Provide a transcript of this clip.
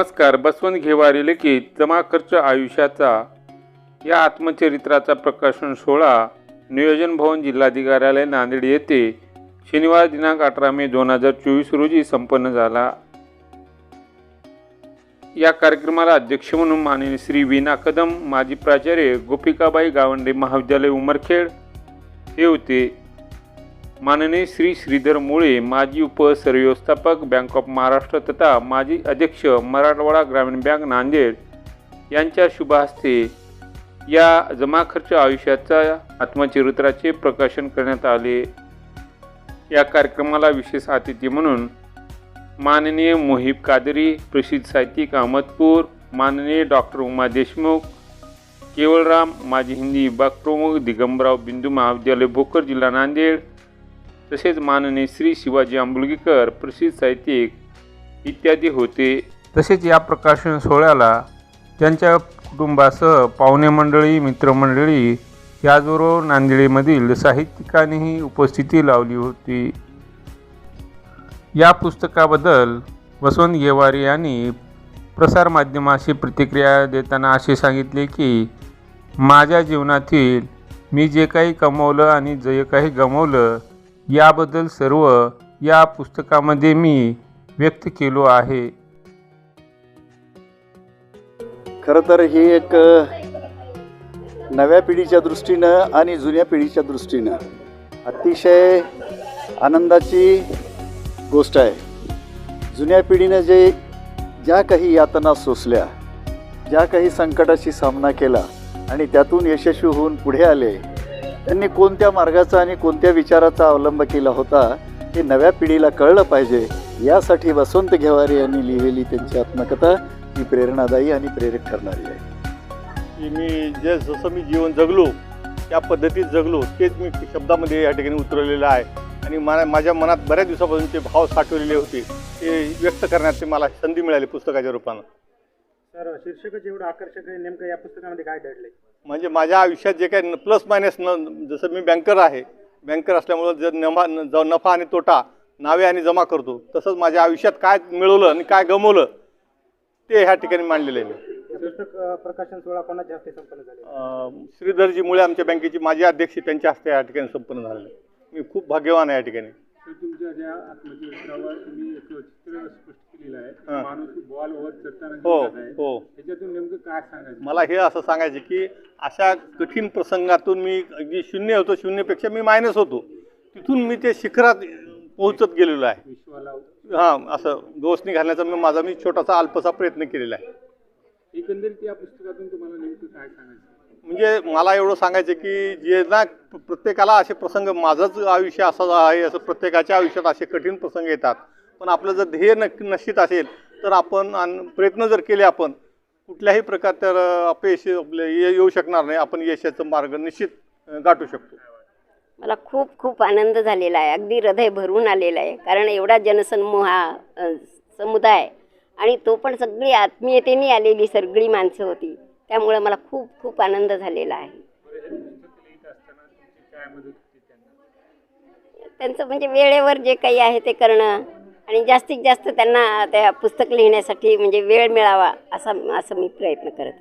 नमस्कार बसवंत घेवारी लिखित जमा खर्च आयुष्याचा या आत्मचरित्राचा प्रकाशन सोहळा नियोजन भवन जिल्हाधिकार्यालय नांदेड येथे शनिवार दिनांक अठरा मे दोन हजार चोवीस रोजी संपन्न झाला. या कार्यक्रमाला अध्यक्ष म्हणून माननीय श्री वीणा कदम माजी प्राचार्य गोपिकाबाई गावंडे महाविद्यालय उमरखेड हे होते. माननीय श्री श्रीधर मुळे माजी उपसरव्यवस्थापक बँक ऑफ महाराष्ट्र तथा माजी अध्यक्ष मराठवाडा ग्रामीण बँक नांदेड यांच्या शुभ हस्ते या जमा खर्च आयुष्याचा आत्मचरित्राचे प्रकाशन करण्यात आले. या कार्यक्रमाला विशेष अतिथी म्हणून माननीय मोहिब कादरी प्रसिद्ध साहित्यिक अहमदपूर माननीय डॉक्टर उमा देशमुख केवळराम माजी हिंदी विभाग प्रमुख दिगंबराव बिंदू महाविद्यालय भोकर जिल्हा नांदेड तसेच माननीय श्री शिवाजी आंबुलगीकर प्रसिद्ध साहित्यिक इत्यादी होते. तसेच या प्रकाशन सोहळ्याला त्यांच्या कुटुंबासह पाहुणे मंडळी मित्रमंडळी याचबरोबर नांदेडमधील साहित्यिकांनीही उपस्थिती लावली होती. या पुस्तकाबद्दल वसंत गेवारी यांनी प्रसारमाध्यमाशी प्रतिक्रिया देताना असे सांगितले की माझ्या जीवनातील मी जे काही कमवलं आणि जे काही गमवलं याबद्दल सर्व या पुस्तकामध्ये मी व्यक्त केलो आहे. खरं तर ही एक नव्या पिढीच्या दृष्टीनं आणि जुन्या पिढीच्या दृष्टीनं अतिशय आनंदाची गोष्ट आहे. जुन्या पिढीनं जे ज्या काही यातना सोसल्या ज्या काही संकटाशी सामना केला आणि त्यातून यशस्वी होऊन पुढे आले त्यांनी कोणत्या मार्गाचा आणि कोणत्या विचाराचा अवलंब केला होता हे नव्या पिढीला कळलं पाहिजे. यासाठी वसंत घेवारे यांनी लिहिलेली त्यांची आत्मकथा ही प्रेरणादायी आणि प्रेरक ठरणारी आहे. की मी जे जसं मी जीवन जगलो त्या पद्धतीत जगलो तेच मी शब्दामध्ये या ठिकाणी उतरवलेलं आहे. आणि मला माझ्या मनात बऱ्याच दिवसापासूनचे भाव साठवलेले होते. ते व्यक्त करण्याची मला संधी मिळाली पुस्तकाच्या रूपानं. सर शीर्षकच एवढं आकर्षक आहे. नेमकं या पुस्तकामध्ये काय दडलंय म्हणजे माझ्या आयुष्यात जे काही प्लस मायनस न जसं मी बँकर आहे. बँकर असल्यामुळं जर नफा न- नफा आणि तोटा नावे आणि जमा करतो तसंच माझ्या आयुष्यात काय मिळवलं आणि काय गमवलं ते ह्या ठिकाणी मांडलेलं आहे मी. हे पुस्तक अं, प्रकाशन सोहळा कोणाच्या हस्ते संपन्न झाले अं, श्रीधरजी मुळे आमच्या बँकेची माजी अध्यक्ष त्यांच्या हस्ते या ठिकाणी संपन्न झालेलं आहे. मी खूप भाग्यवान आहे या ठिकाणी. तुमच्या ज्या आत्मचरित्रावर तुम्ही एक चित्र स्पष्ट केलेलं. आहे. माणूस बॉल वर चढताना हो. हो. त्याच्यातून नेमकं काय सांगायचं? मला हे असं सांगायचं की अशा कठीण प्रसंगातून मी अगदी शून्य होतो शून्यपेक्षा मी मायनस होतो. तिथून मी ते शिखरात पोहोचत गेलेलो आहे. विश्वाला हां असं गवसणी घालण्याचा मी माझा मी छोटासा अल्पसा प्रयत्न केलेला आहे. एकंदरीत या पुस्तकातून तुम्हाला नेमकं काय सांगायचं? म्हणजे मला एवढं सांगायचं की जे ना प्रत्येकाला असे प्रसंग माझंच आयुष्य असं आहे असं प्रत्येकाच्या आयुष्यात असे कठीण प्रसंग येतात. पण आपलं जर ध्येय नक्की निश्चित असेल तर आपण प्रयत्न जर केले आपण कुठल्याही प्रकार तर अपयश आपलं ये- येऊ शकणार नाही. आपण यशाचा मार्ग निश्चित गाठू शकतो. मला खूप खूप आनंद झालेला आहे. अगदी हृदय भरून आलेलं आहे. कारण एवढा जनसमूह हा समुदाय आणि तो पण सगळी आत्मीयतेने आलेली सगळी माणसं होती. त्यामुळं मला खूप खूप आनंद झालेला आहे. त्यांचं म्हणजे वेळेवर जे काही आहे ते करणं आणि जास्तीत जास्त त्यांना त्या पुस्तक लिहिण्यासाठी म्हणजे वेळ मिळावा असा असं मी प्रयत्न करत